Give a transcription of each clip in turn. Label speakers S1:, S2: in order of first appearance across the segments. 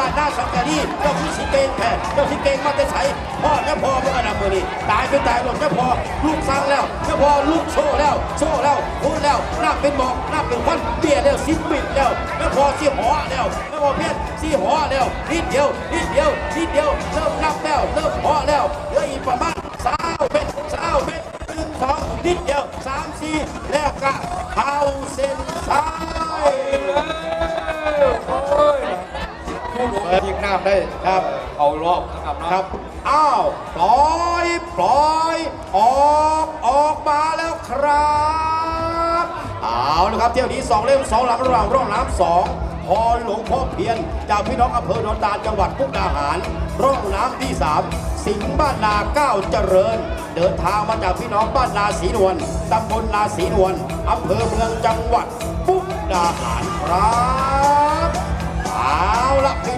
S1: บ้านหน้าสังกะดีเจ้าพี่สิเกงแผ่เจ้าสิเกงมาแต่ใสพ่อเนี่ยพอเมื่อกันมือนี้ตายไปตายหลงเนี่ยพอลูกสั่งแล้วเนี่ยพอลูกโซ่แล้วโซ่แล้วพูดแล้วหน้าเป็นหมอกหน้าเป็นควันเบี้ยแล้วสิบบิดแล้วเนี่ยพอสีหอแล้วเนี่ยพอเพี้ยนสีหอแล้วนิดเดียวนิดเดียวนิดเดียวเริ่มนับแล้วเริ่มหอแล้วเหลืออีกประมาณสาวเม็ดสาวเม็ดหนึ่งสองนิดเดียวสามสี่แล้วก็เข้าเส้นซ้าย
S2: ยิงน้ำได้
S1: ครับ
S2: เอารอบนะครับเนาะ
S1: ครับ อ้าวปล่อยปล่อยออกออกมาแล้วครับเอาละครับเที่ยวนี้สองเล่มสองหลังระหว่างร่องน้ำสองพอหลวงพ่อเพียนจากพี่น้องอำเภอโนนตาลจังหวัดพุกดาหาร ร่องน้ำที่สามสิงห์บ้านนาเก้าเจริญ เดินทางมาจากพี่น้องบ้านนาศรีนวลตำบลนาศรีนวลอำเภอเมืองจังหวัดพุกดาหารครับ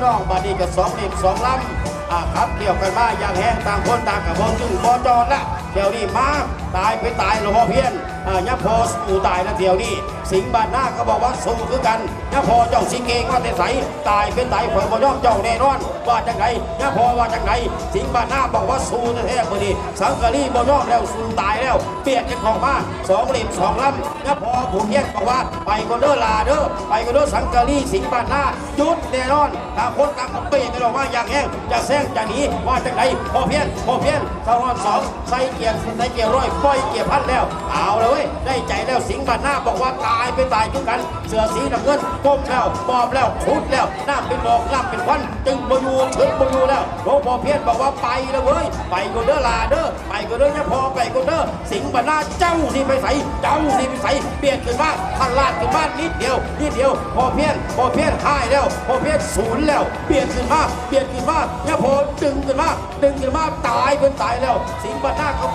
S1: น้องบาดีกับสองเด็กสองลำอ่าครับเกี่ยวกันมาอย่างแห้งต่างคนต่างกับบอจึงบอจอดละเดี่ยวนี้มาตายไปตายหลวงพ่อเพี้ยน อ่ายัพอสู่ตายนะเที่ยวนี้สิงบ้านหน้าก็บอกว่าสู้คือกันยัพอเจ้าสิงเกงว่าแต่ใสตายเป็นตายเผื่อบอย่อมเจ้าแน่นอนว่าจังไงยัพอว่าจังไงสิงบ้านหน้าบอกว่าสู้แท้ๆคนนี้สังกะรีบอย่อมแล้วสู้ตายแล้ว เปลี่ยนกันของมาสองเหลี่ยมสองลำยัพอผู้เพี้ยนบอกว่าไปก็เด้อลาเด้อไปก็เด้อสังกะรีสิงบ้านหน้าหยุดแน่นอนถ้าคนต่างกันเปลี่ยกันออกมาอย่างแห้งจะแซงจะหนีว่าจังไงพอเพี้ยนพอเพี้ยนสองสองใส่เกียร์ใส่เกียร์ร้อยปล่อยเกียร์พันแล้วเอาเลยเว้ยได้ใจแล้วสิงห์บ้านหน้าบอกว่าตายไปตายด้วยกัน เสือสีน้ำเงินก้มแล้วปอบแล้วขุดแล้วน้ำเป็นหมอกน้ำเป็นควันจึงบอยูเชิดบอยูแล้วหลวงพ่อเพี้ยนบอกว่าไปแล้วเว้ยไปก็เด้อลาเด้อไปก็เด้อเนี่ยพอไปก็เด้อสิงห์บ้านหน้าเจ้าสิไปใส่เจ้าสิไปใส่เปลี่ยนขึ้นมาขันลาดขึ้นมานิดเดียวนิดเดียวพอเพี้ยนพอเพี้ยนหายแล้วพอเพี้ยนศูนย์แล้ว เปลี่ยนขึ้นมาเปลี่ยนขึ้นมาเนี่ยพอดึงขึ้นมาดึงขึ้นมาตายเป็นตายแล้ว สิงห์บ้านหน้าเขา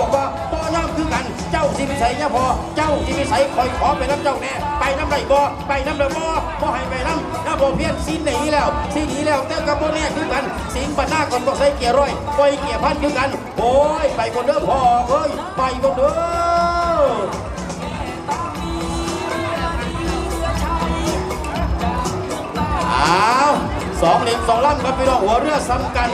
S1: สิไปใส่เนี่ยพอเจ้าสิไปใส่คอยขอไปน้ำเจ้าแน่ไปน้ำไรบ่ไปน้ำไรบ่บ่ให้ไปน้ำน้าพอเพี้ยนสิหนีแล้วสิหนีแล้วแต่กับบ่แน่คือกัน สิงบ้านหน้าคนต้องใส่เกียร์ร้อยปล่อยเกียร์พันคือกัน โอ้ยไปคนเด้อพ่อเอ้ยไปคนเด้อ สองเหลี่ยมสองล่ำครับพี่น้องหัวเรือซ้ำกัน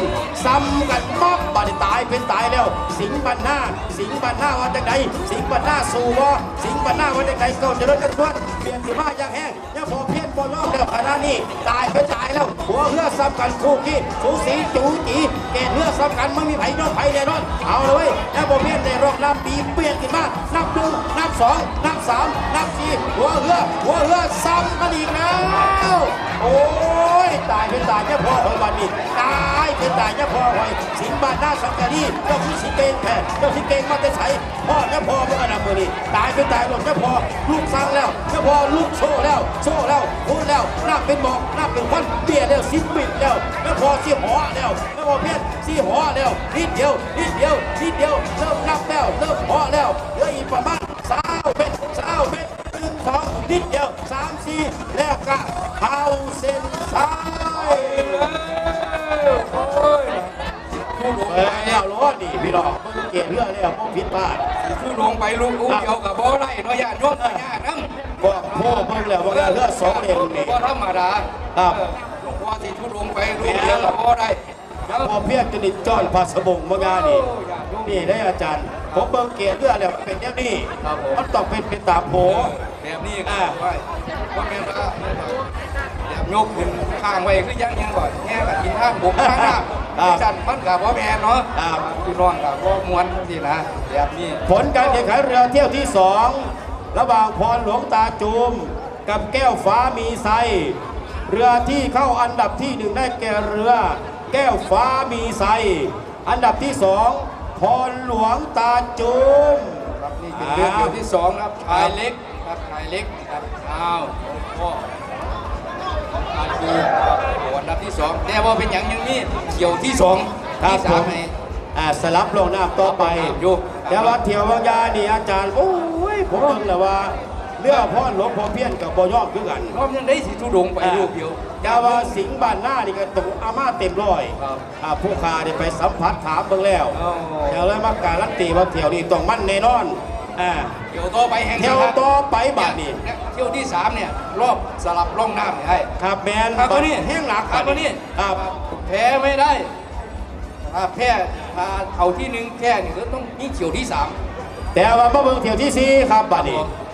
S1: ซ้ำกันมอบบาดตายเป็นตายแล้ว สิงห์บันหน้า สิงห์บันหน้าว่าจากไหนสิงห์บันหน้าสู่วะสิงห์บันหน้าว่าจากไหนก็จะเดินกันทวนเปลี่ยนสีมาอย่างแห้งยังพอเพี้ยนบอลรอบแล้วขณะนี้ตายไปตายแล้ว หัวเรือซ้ำกันคู่ขี้สูสีจูจีเกณฑ์เรือซ้ำกันไม่มีไผ่นอกไผ่แน่นอนเอาเลยเว้ยแล้วพอเพี้ยนในรอบน้ำปีเปลี่ยนขึ้นมานับหนึ่งนับสองนับ สามนับสี่หัวเรือหัวเรือซ้ำกันอีกแล้วโอ้ยตายเป็นตายเนี่ยพ่อหอยวันนี้ตายเป็นตายเนี่ยพ่อหอยสิงบ้านหน้าสังกะดีเจ้าพี่สิเกงแผ่เจ้าสิเกงมาแต่ใสพ่อเนี่ยพ่อเมื่อกันนะมือนี้ตายเป็นตายหลงเนี่ยพ่อลูกสั่งแล้วเนี่ยพ่อลูกโซ่แล้วโซ่แล้วพูดแล้วหน้าเป็นหมอกหน้าเป็นควันเบี้ยแล้วสิบบิดแล้วเนี่ยพ่อสีหอแล้วเนี่ยพ่อเพี้ยนสีหอแล้วนิดเดียวนิดเดียวนิดเดียวเริ่มนับแล้วเริ่มหอแล้วเหลืออีกประมาณ นิดเดียวสามสี่แล้วก็เข้าเส้นซ้าย
S2: ผู้ลง
S1: เอ
S2: ไป
S1: อแล้วล้อดีพี่น้องเพิ่งเกียดเรื่องแล้วผมผิดพลาด
S2: ผู้ลงไปลูกอุ้เดียวกับบ่ได้เนาะญาติโยมเนาะญาตินั่ง
S1: ก็พ่อเพิ่งแล้วว่าเรืองสองเล่มนี่
S2: บ่ธรรมดา
S1: ครับ
S2: หลวงพ่อที่ผู้ลงไปลูกเดียวกับบ่ได้เดี๋ยว
S1: พอเพียงจนิดจ้อนพาสบงมางานนี่นี่ได้อาจารย์ผมเบิ่งเกียดเรื่องแล้วเป็นอย่างนี้มันต้องเป็นเป็นตามโผ
S2: แบบนี้ก็ไปว่าแม่นว่าแบบยกขึ้นข้างไว้คือยังยังก่อนแง่กับกินข้างบุกข้างหน้าจันมันกับบ่แม่นเนาะพี่น้องกับบ่มวนสินะแบบนี้
S1: ผลการแข่งขันเรือเที่ยวที่สองระหว่างพรหลวงตาจูมกับแก้วฟ้ามีไซเรือที่เข้าอันดับที่หนึ่งได้แก่เรือ แก้วฟ้ามีไซอันดับที่สองพรหลวงตาจูม
S2: ครับนี่คือเรือเกี่ยวที่สองครับชายเล็ก ครับชายเล็กครับอ้าวหลวงพ่ออาจูครับโอ้อันดับที่สองแต่ว่าเป็นอย่างยังนี้เกี่ยวที่สอง
S1: ครับ
S2: ที่
S1: ผ
S2: สาม
S1: ม
S2: ใน
S1: อ่าสลับลงน้ำต่อไป
S2: อยู่
S1: แต่ว่าเที่ยวบางยานี่อาจารย์โอ้ยผมเพิ่งแล้วว่าเรือพ่อหลวงพ่อเพี้ยนกับบอยอมคือกัน
S2: รอบยังได้สีทุดงไปลูกเดียว
S1: แต่ว่าสิงห์บ้านหน้านี่ก็ตกอามาเต็มร้อย
S2: ครับ
S1: อ่าผู้ค้าได้ไปสัมผัสถามเบิ่งแล้ว
S2: อ๋อ
S1: แต่เลยมาการันตีว่าเที่ยวนี้ต้องมั่นแน่นอน อ่า
S2: เที่ยวต่อไปแห่ง
S1: เที่ยวต่อไปบัดนี้
S2: เนี่ยเที่ยวที่สามเนี่ยรอบสลับล่องน้ำเนี่ยให้
S1: ครับแมน
S2: ครับตัวนี้
S1: แห้งหลัก
S2: ครับตัวนี้
S1: ครับ
S2: แพ้ไม่ได้ถ้าแพ้ถ้าเขาที่หนึ่งแพ้นี่ก็ต้องนี่เที่ยวที่สาม
S1: แต่ว่ามาเบิ่งเที่ยวที่สี่ครับบัดนี้